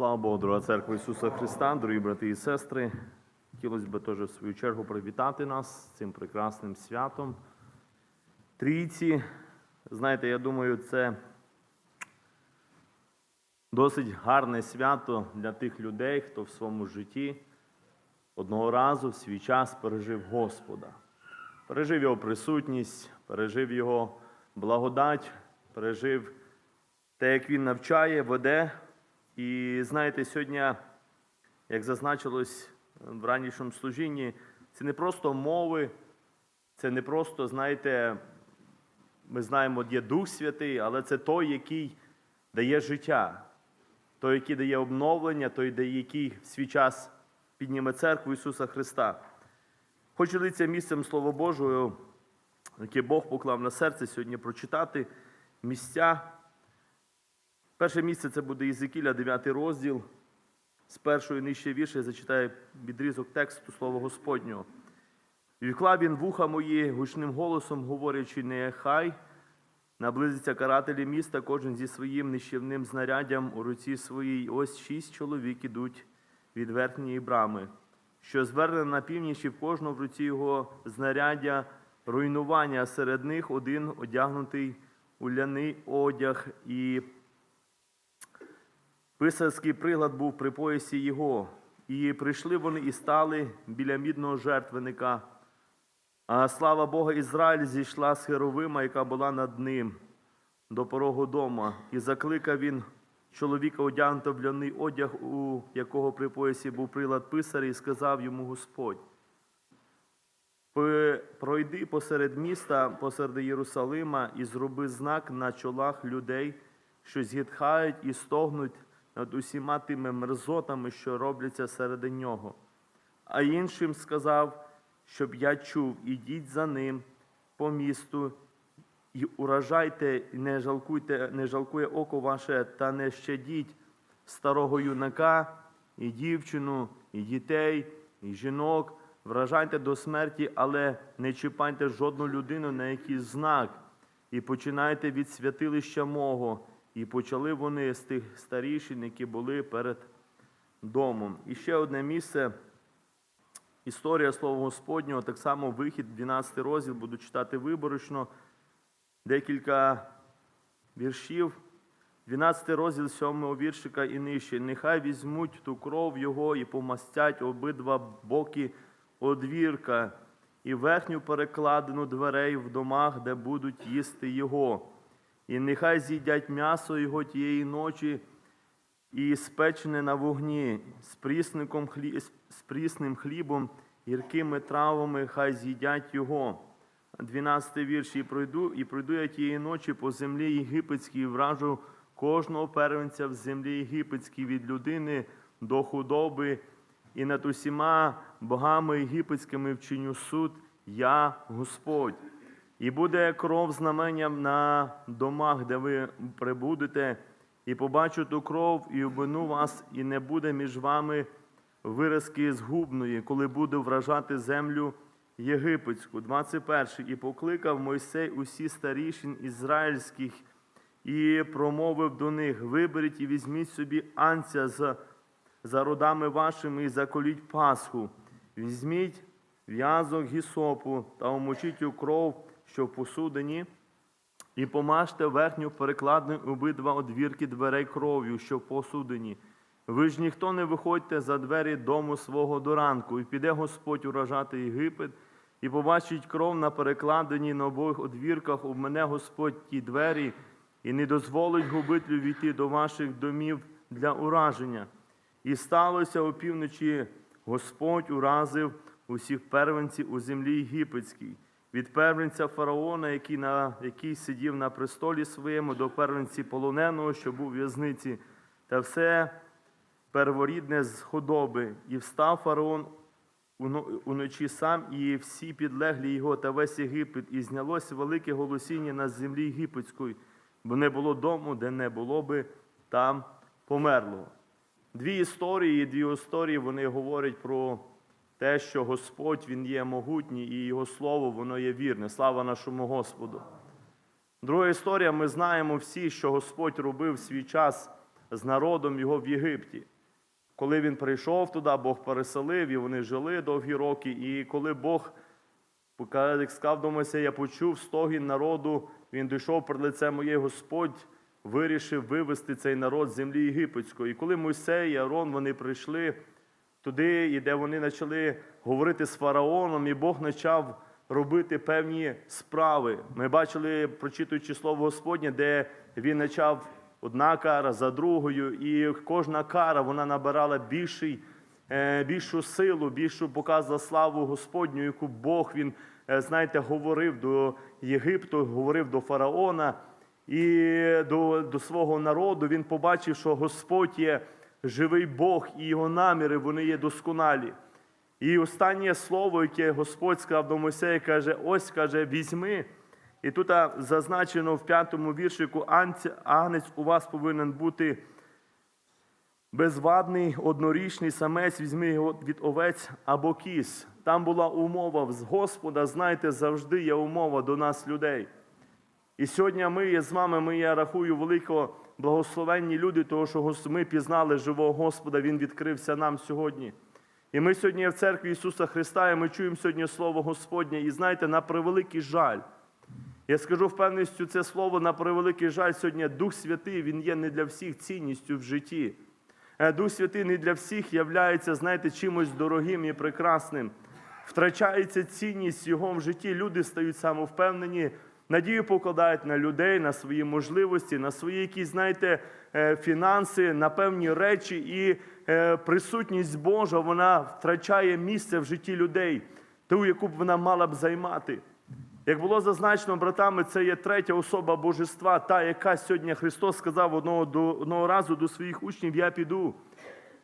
Слава Богу, дорога церква Ісуса Христа, дорогі брати і сестри. Хотілося б теж в свою чергу привітати нас з цим прекрасним святом. Трійці, знаєте, я думаю, це досить гарне свято для тих людей, хто в своєму житті одного разу в свій час пережив Господа. Пережив Його присутність, пережив Його благодать, пережив те, як Він навчає, веде. І знаєте, сьогодні, як зазначилось в ранішому служінні, це не просто мови, це не просто, знаєте, ми знаємо, є Дух Святий, але це той, який дає життя, той, який дає обновлення, той, який в свій час підніме церкву Ісуса Христа. Хочу ділитися місцем Слова Божого, яке Бог поклав на серце сьогодні прочитати місця. Перше місце це буде Єзекіля, 9 розділ. З першої нижче вірша я зачитаю відрізок тексту Слова Господнього. І вклав він вуха мої гучним голосом, говорячи, нехай наблизиться карателі міста, кожен зі своїм нищівним знаряддям у руці своїй. Ось шість чоловік ідуть від верхньої брами, що зверне на північ і в кожного в руці його знаряддя руйнування, серед них один одягнутий у ляний одяг і Писарський прилад був при поясі його, і прийшли вони і стали біля мідного жертвенника. А слава Бога, Ізраїль зійшла з Херовима, яка була над ним, до порогу дома, і закликав він чоловіка, одягнуто в ляний одяг, у якого при поясі був прилад писаря, і сказав йому Господь. Пройди посеред міста, посеред Єрусалима, і зроби знак на чолах людей, що зітхають і стогнуть над усіма тими мерзотами, що робляться серед нього. А іншим сказав, щоб я чув, ідіть за ним по місту, і уражайте, і не жалкуйте, не жалкує око ваше, та не щадіть старого юнака, і дівчину, і дітей, і жінок. Вражайте до смерті, але не чіпайте жодну людину на якийсь знак, і починайте від святилища мого. І почали вони з тих старішин, які були перед домом. І ще одне місце. Історія Слова Господнього, так само вихід, 12 розділ, буду читати виборочно. Декілька віршів. 12 розділ 7 віршика і нижче. Нехай візьмуть ту кров його і помастять обидва боки одвірка і верхню перекладину дверей в домах, де будуть їсти його. І нехай з'їдять м'ясо його тієї ночі і спечене на вогні, з, хлі... з прісним хлібом, гіркими травами, хай з'їдять його. 12 вірш. І пройду, і пройду я тієї ночі по землі єгипетській, вражу кожного первенця в землі єгипетській від людини до худоби, і над усіма богами єгипетськими вчиню суд, я Господь. І буде кров знаменням на домах, де ви прибудете, і побачу ту кров, і обвину вас, і не буде між вами виразки згубної, коли буду вражати землю єгипетську. 21. І покликав Мойсей усі старішин ізраїльських, і промовив до них: Виберіть і візьміть собі анця за, за родами вашими, і заколіть Пасху. Візьміть в'язок гісопу та омочіть у кров що в посудині, і помажте верхню перекладну обидва одвірки дверей кров'ю, що в посудині. Ви ж ніхто не виходьте за двері дому свого до ранку, і піде Господь уражати Єгипет, і побачить кров на перекладині на обох одвірках, у мене Господь ті двері, і не дозволить губитлю війти до ваших домів для ураження. І сталося опівночі, Господь уразив усіх первенців у землі єгипетській від первенця фараона, який на, який сидів на престолі своєму, до первенці полоненого, що був у в'язниці, та все перворідне з худоби. І встав фараон уночі сам, і всі підлеглі його та весь Єгипет, і знялося велике голосіння на землі єгипетської, бо не було дому, де не було би там померлого. Дві історії, дві історії вони говорять про те, що Господь Він є могутній і Його Слово воно є вірне. Слава нашому Господу. Друга історія, ми знаємо всі, що Господь робив свій час з народом його в Єгипті. Коли він прийшов туди, Бог переселив, і вони жили довгі роки. І коли Бог як сказав до Мойсея, я почув стогін народу, він дійшов перед лице моє, Господь вирішив вивести цей народ з землі єгипетської. І коли Мойсей і Арон вони прийшли туди, і де вони почали говорити з фараоном, і Бог почав робити певні справи. Ми бачили, прочитуючи слово Господнє, де він почав одна кара за другою, і кожна кара вона набирала більший е, більшу силу, більшу показувала славу Господню, яку Бог він, е, знаєте, говорив до Єгипту, говорив до фараона і до, до свого народу. Він побачив, що Господь є живий Бог, і його наміри вони є досконалі. І останнє слово, яке Господь сказав до Мойсея, каже: ось каже, візьми. І тут зазначено в п'ятому віршику, агнець у вас повинен бути безвадний однорічний самець, візьми його від овець або кіз. Там була умова з Господа, знаєте, завжди є умова до нас, людей. І сьогодні ми є з вами, ми, я рахую, велико благословенні люди, тому що ми пізнали живого Господа, Він відкрився нам сьогодні. І ми сьогодні в церкві Ісуса Христа, і ми чуємо сьогодні Слово Господнє. І знаєте, на превеликий жаль. Я скажу впевненістю це слово на превеликий жаль. Сьогодні Дух Святий, Він є не для всіх цінністю в житті. Е, Дух Святий не для всіх являється, знаєте, чимось дорогим і прекрасним. Втрачається цінність його в житті. Люди стають самовпевнені, надію покладають на людей, на свої можливості, на свої якісь, знаєте, е, фінанси, на певні речі, і е, присутність Божа вона втрачає місце в житті людей, ту, яку б вона мала б займати. Як було зазначено братами, це є третя особа божества, та, яка сьогодні Христос сказав одного, до, одного разу до своїх учнів: Я піду.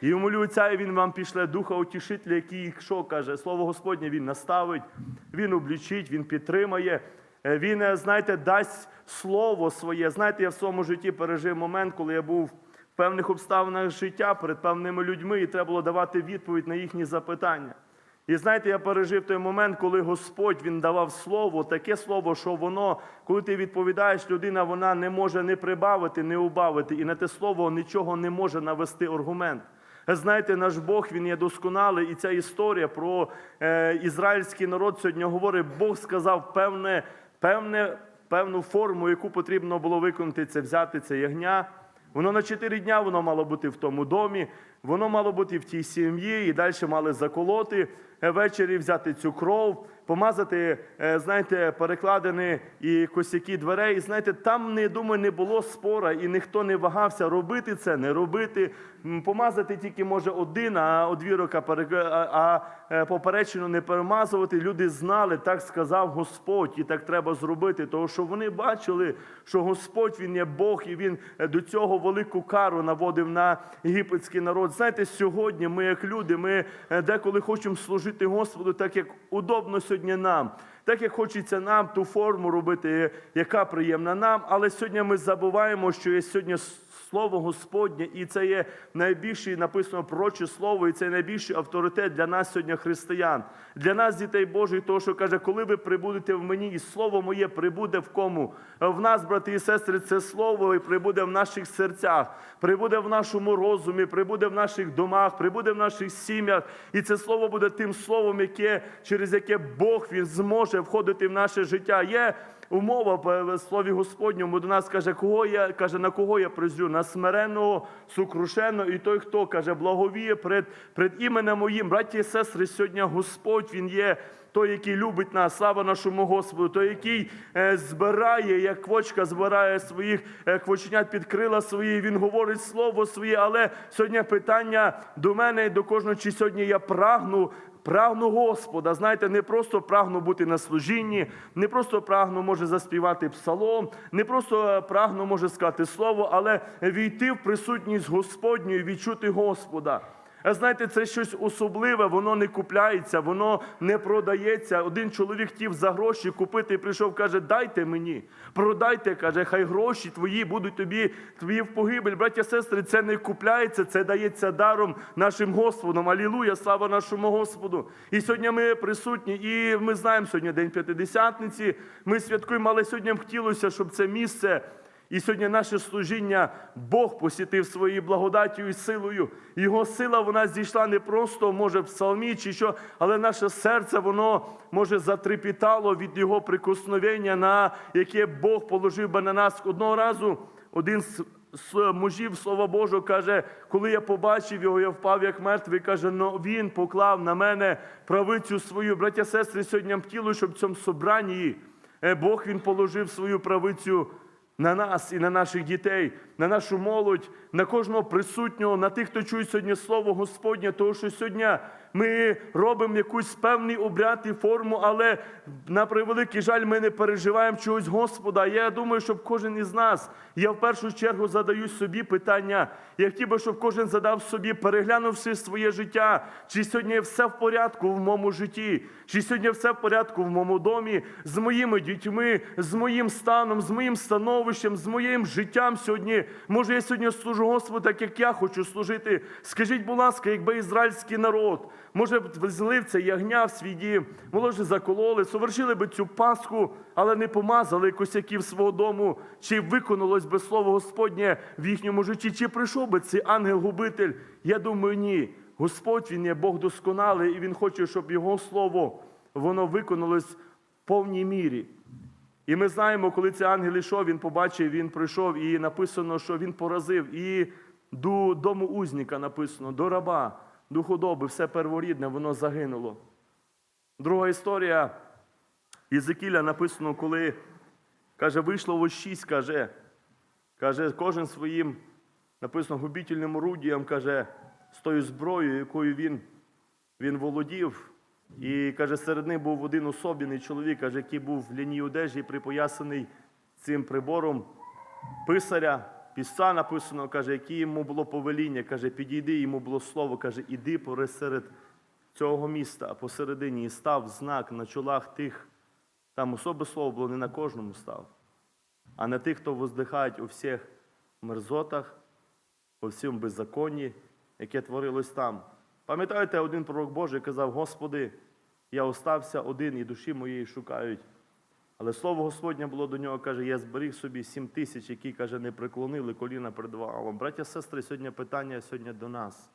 І умолю Отця, і Він вам пішле Духа Утішителя, який що каже, Слово Господнє Він наставить, Він облічить, Він підтримає. Е, Він, е, знаєте, дасть слово своє. Знаєте, я в своєму житті пережив момент, коли я був в певних обставинах життя перед певними людьми, і треба було давати відповідь на їхні запитання. І знаєте, я пережив той момент, коли Господь він давав слово, таке слово, що воно, коли ти відповідаєш, людина вона не може не прибавити, не убавити, і на те слово нічого не може навести аргумент. Знаєте, наш Бог він є досконалий, і ця історія про е, ізраїльський народ сьогодні говорить, Бог сказав певне, певне, певну форму, яку потрібно було виконати, це взяти це ягня. Воно на чотири дня воно мало бути в тому домі, воно мало бути в тій сім'ї, і далі мали заколоти е, ввечері, взяти цю кров, помазати, е, знаєте, перекладини і косяки дверей. І знаєте, там, не думаю, не було спора, і ніхто не вагався робити це, не робити. Помазати тільки може один, а одвірока а, е, поперечину не перемазувати. Люди знали, так сказав Господь, і так треба зробити. Тому що вони бачили, що Господь він є Бог, і він до цього велику кару наводив на єгипетський народ. Знаєте, сьогодні ми, як люди, ми е, деколи хочемо служити Господу, так як удобно сьогодні нам. Так як хочеться нам ту форму робити, яка приємна нам, але сьогодні ми забуваємо, що є сьогодні Слово Господнє, і це є найбільше написано проче слово, і це найбільший авторитет для нас сьогодні, християн, для нас, дітей Божих, того, що каже, коли ви прибудете в мені, і слово моє прибуде в кому? В нас, брати і сестри, це слово і прибуде в наших серцях, прибуде в нашому розумі, прибуде в наших домах, прибуде в наших сім'ях. І це слово буде тим словом, яке, через яке Бог він зможе входити в наше життя. Є умова в слові Господньому до нас каже, кого я каже, на кого я призрю? На смиреного, сукрушеного, і той, хто каже, благовіє перед, перед іменем моїм. Браті і сестри, сьогодні Господь Він є. Той, який любить нас, слава нашому Господу, той, який е, збирає, як квочка збирає своїх е, квоченят під крила свої, він говорить слово своє. Але сьогодні питання до мене і до кожного, чи сьогодні я прагну Прагну Господа, знаєте, не просто прагну бути на служінні, не просто прагну може заспівати псалом, не просто прагну може сказати слово, але війти в присутність Господню і відчути Господа. Знаєте, це щось особливе, воно не купляється, воно не продається. Один чоловік хотів за гроші купити і прийшов, каже, дайте мені, продайте, каже, хай гроші твої будуть тобі, твої в погибель. Браття, сестри, це не купляється, це дається даром нашим Господом. Алілуя, слава нашому Господу. І сьогодні ми присутні, і ми знаємо сьогодні День П'ятидесятниці, ми святкуємо, але сьогодні б хотілося, щоб це місце. І сьогодні наше служіння Бог посітив своєю благодаттю і силою. Його сила вона зійшла не просто, може, в псалмі чи що, але наше серце, воно може затрепітало від Його прикосновення, на яке Бог положив би на нас одного разу. Один з мужів Слова Божого каже, коли я побачив його, я впав як мертвий. Каже, ну він поклав на мене правицю свою. Браття, сестри, сьогодні хотіло, щоб в цьому собранні е, Бог він положив свою правицю на нас і на наших дітей, на нашу молодь, на кожного присутнього, на тих, хто чує сьогодні слово Господнє, тому що сьогодні ми робимо якийсь певний обряд і форму, але на превеликий жаль, ми не переживаємо чогось Господа. Я думаю, щоб кожен із нас, я в першу чергу задаю собі питання. Я хотів би, щоб кожен задав собі, переглянувши своє життя, чи сьогодні все в порядку в моєму житті, чи сьогодні все в порядку в моєму домі, з моїми дітьми, з моїм станом, з моїм становищем, з моїм життям сьогодні. Може, я сьогодні служу Господу, так як я хочу служити. Скажіть, будь ласка, якби ізраїльський народ, може злив це ягня в свій дім, може, закололи, совершили би цю Пасху, але не помазали косяків свого дому, чи виконалось би слово Господнє в їхньому житті, чи прийшов би цей ангел-губитель? Я думаю, ні. Господь він є Бог досконалий, і Він хоче, щоб Його слово воно виконалось в повній мірі. І ми знаємо, коли цей ангел йшов, він побачив, він прийшов, і написано, що він поразив. І до дому узника написано, до раба, до худоби, все перворідне, воно загинуло. Друга історія Єзекіля написано, коли каже, вийшло ось шість, каже, каже, кожен своїм написано губітельним орудієм, каже, з тою зброєю, якою він, він володів. І каже, серед них був один особений чоловік, каже, який був в ляній одежі, припоясаний цим прибором писаря, пісца написано, каже, яке йому було повеління, каже, підійди, йому було слово, каже, іди посеред цього міста, посередині, і став знак на чолах тих, там особи слово було не на кожному став, а на тих, хто воздихають у всіх мерзотах, у всьому беззаконні, яке творилось там. Пам'ятаєте, один пророк Божий казав, Господи, я остався один і душі моєї шукають. Але слово Господнє було до нього, каже, я зберіг собі сім тисяч, які, каже, не преклонили коліна перед Ваалом. Браття, сестри, сьогодні питання сьогодні до нас.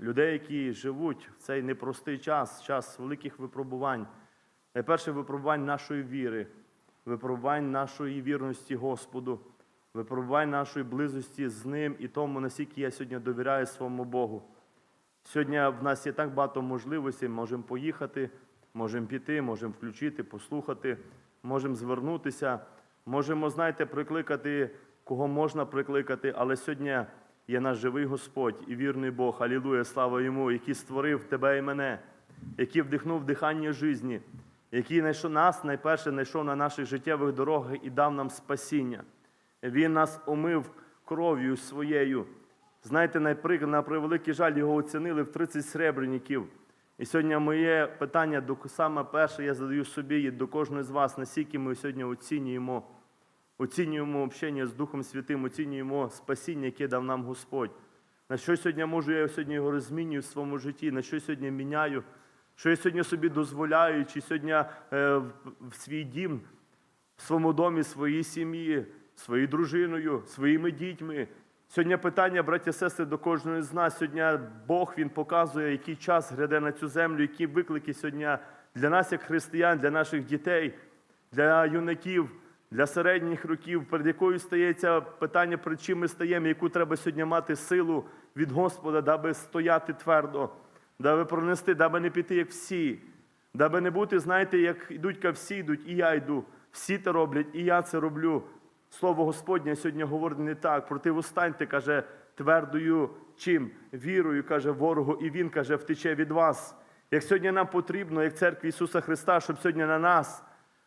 Людей, які живуть в цей непростий час, час великих випробувань. Найперше випробувань нашої віри, випробувань нашої вірності Господу, випробувань нашої близості з Ним і тому, наскільки я сьогодні довіряю своєму Богу. Сьогодні в нас є так багато можливостей, можемо поїхати, можемо піти, можемо включити, послухати, можемо звернутися, можемо, знаєте, прикликати, кого можна прикликати, але сьогодні є наш живий Господь і вірний Бог, алілуя, слава йому, який створив тебе і мене, який вдихнув дихання житті, який знайшов нас, найперше знайшов на наших життєвих дорогах і дав нам спасіння. Він нас омив кров'ю своєю. Знаєте, на превеликий жаль, його оцінили в 30 сребреників. І сьогодні моє питання до саме перше, я задаю собі і до кожного з вас, наскільки ми сьогодні оцінюємо, оцінюємо общення з Духом Святим, оцінюємо спасіння, яке дав нам Господь. На що сьогодні можу я сьогодні його розмінюю в своєму житті, на що сьогодні міняю, що я сьогодні собі дозволяю, чи сьогодні е, в свій дім, в своєму домі, своїй сім'ї, своєю дружиною, своїми дітьми. Сьогодні питання, браття сестри, до кожного з нас. Сьогодні Бог Він показує, який час гряде на цю землю, які виклики сьогодні для нас, як християн, для наших дітей, для юнаків, для середніх років, перед якою стається питання, перед чим ми стаємо, яку треба сьогодні мати силу від Господа, даби стояти твердо, даби пронести, даби не піти, як всі, даби не бути, знаєте, як йдуть ка всі йдуть, і я йду. Всі це роблять, і я це роблю. Слово Господнє сьогодні говорить не так. Противостаньте, каже, твердою чим? Вірою, каже ворогу, і Він каже, втече від вас. Як сьогодні нам потрібно, як церкві Ісуса Христа, щоб сьогодні на нас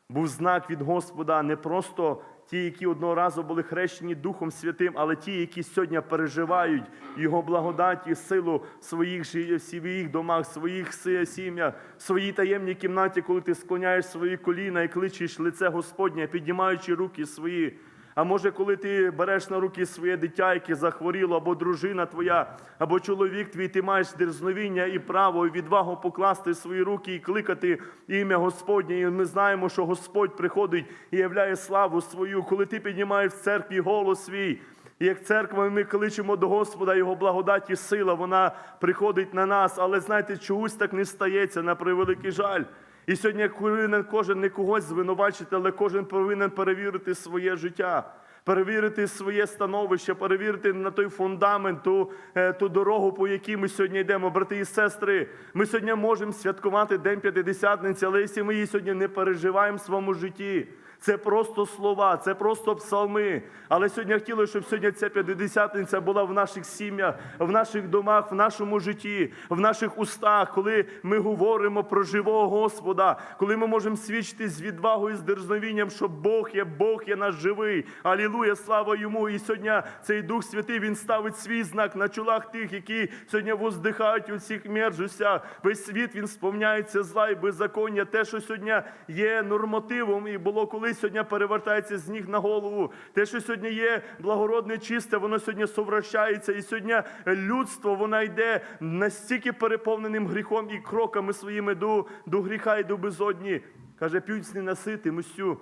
був знак від Господа, не просто ті, які одного разу були хрещені Духом Святим, але ті, які сьогодні переживають Його благодать і силу в своїх своїх домах, в своїх сім'ях, в своїй таємній кімнаті, коли ти склоняєш свої коліна і кличеш лице Господнє, піднімаючи руки свої. А може, коли ти береш на руки своє дитя, яке захворіло, або дружина твоя, або чоловік твій, ти маєш дерзновіння і право, і відвагу покласти свої руки і кликати ім'я Господнє. І ми знаємо, що Господь приходить і являє славу свою, коли ти піднімаєш в церкві голос свій. Як церква, ми кличемо до Господа, Його благодать і сила, вона приходить на нас. Але знаєте, чогось так не стається на превеликий жаль. І сьогодні повинен кожен не когось звинувачити, але кожен повинен перевірити своє життя, перевірити своє становище, перевірити на той фундамент, ту, е, ту дорогу, по якій ми сьогодні йдемо. Брати і сестри, ми сьогодні можемо святкувати День П'ятидесятниці, але якщо ми її сьогодні не переживаємо в своєму житті. Це просто слова, це просто псалми. Але сьогодні хотілося, щоб сьогодні ця п'ятидесятниця була в наших сім'ях, в наших домах, в нашому житті, в наших устах, коли ми говоримо про живого Господа, коли ми можемо свідчити з відвагою, з дерзновінням, що Бог є, Бог є наш живий. Алілуя, слава йому! І сьогодні цей Дух Святий він ставить свій знак на чолах тих, які сьогодні воздихають у всіх мерзостях. Весь світ він сповняється зла і беззаконня. Те, що сьогодні є нормативом, і було колись сьогодні перевертається з ніг на голову. Те, що сьогодні є благородне, чисте, воно сьогодні совращається. І сьогодні людство воно йде настільки переповненим гріхом і кроками своїми до, до гріха і до безодні. Каже, п'ють з ненаситимостю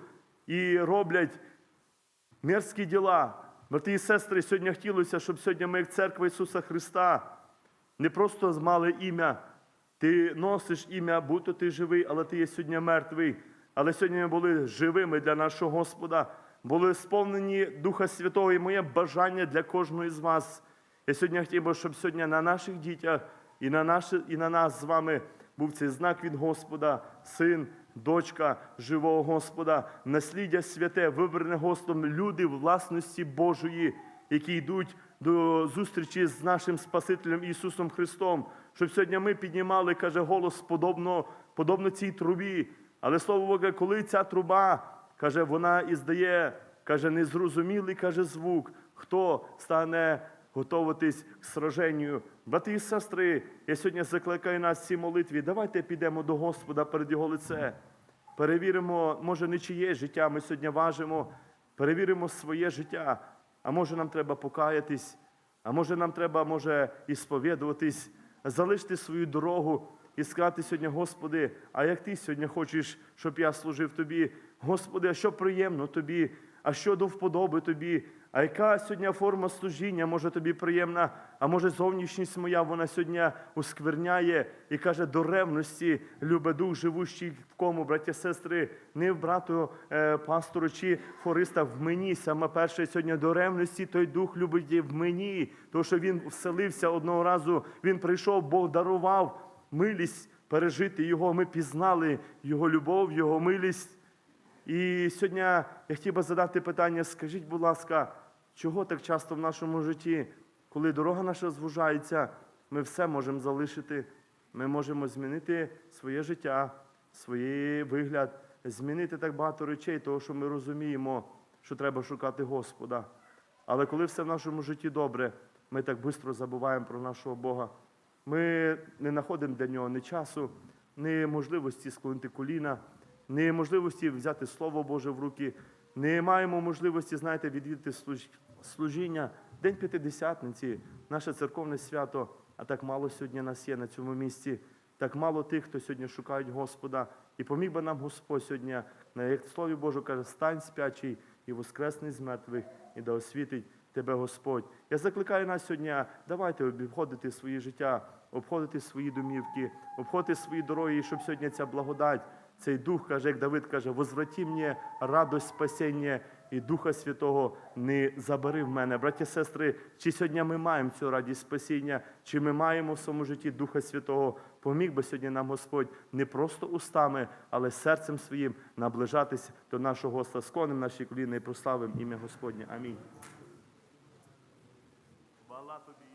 і роблять мерзкі діла. Брати і сестри, сьогодні хотілося, щоб сьогодні ми, як церква Ісуса Христа, не просто мали ім'я. Ти носиш ім'я, будь-то ти живий, але ти є сьогодні мертвий. Але сьогодні ми були живими для нашого Господа, були сповнені Духа Святого і моє бажання для кожного з вас. Я сьогодні хотів би, щоб сьогодні на наших дітях і на, наші, і на нас з вами був цей знак від Господа, син, дочка живого Господа, насліддя святе, вибране Господом, люди власності Божої, які йдуть до зустрічі з нашим Спасителем Ісусом Христом, щоб сьогодні ми піднімали, каже, голос подобно, подобно цій трубі. Але слово Боже, коли ця труба, каже, вона іздає, каже, незрозумілий каже, звук, хто стане готуватись к сраженню. Брати і сестри, я сьогодні закликаю нас цій молитві. Давайте підемо до Господа перед Його лице. Перевіримо, може, не чиє життя ми сьогодні важимо, перевіримо своє життя. А може нам треба покаятись, а може нам треба, може, і сповідуватись, залишити свою дорогу і сказати сьогодні, Господи, а як ти сьогодні хочеш, щоб я служив тобі? Господи, а що приємно тобі, а що до вподоби тобі? А яка сьогодні форма служіння може тобі приємна, а може зовнішність моя, вона сьогодні ускверняє і каже до ревності, любе дух, живущий в кому, браття, сестри, не в брату е, пастору чи фориста в мені. Саме перше сьогодні до ревності той дух любить в мені, тому що він вселився одного разу, він прийшов, Бог дарував милість пережити Його. Ми пізнали Його любов, Його милість. І сьогодні я хотів би задати питання: скажіть, будь ласка, чого так часто в нашому житті, коли дорога наша звужається, ми все можемо залишити, ми можемо змінити своє життя, свій вигляд, змінити так багато речей, того, що ми розуміємо, що треба шукати Господа. Але коли все в нашому житті добре, ми так швидко забуваємо про нашого Бога. Ми не знаходимо для нього ні часу, ні можливості склонити коліна, ні можливості взяти Слово Боже в руки, не маємо можливості, знаєте, відвідати служіння. День П'ятидесятниці, наше церковне свято, а так мало сьогодні нас є на цьому місці, так мало тих, хто сьогодні шукають Господа. І поміг би нам Господь сьогодні, як в Слові Божу каже, стань спячий і воскресний з мертвих, і да освітить тебе Господь. Я закликаю нас сьогодні, давайте обходити своє життя, обходити свої домівки, обходити свої дороги, і щоб сьогодні ця благодать, цей дух, каже, як Давид каже, возврати мені радость спасіння і Духа Святого не забери в мене. Браті, сестри, чи сьогодні ми маємо цю радість спасіння, чи ми маємо в своєму житті Духа Святого, поміг би сьогодні нам Господь не просто устами, але серцем своїм наближатись до нашого Господа. Склоним наші коліна і прославимо ім'я Господнє. Амінь. Хвала тобі.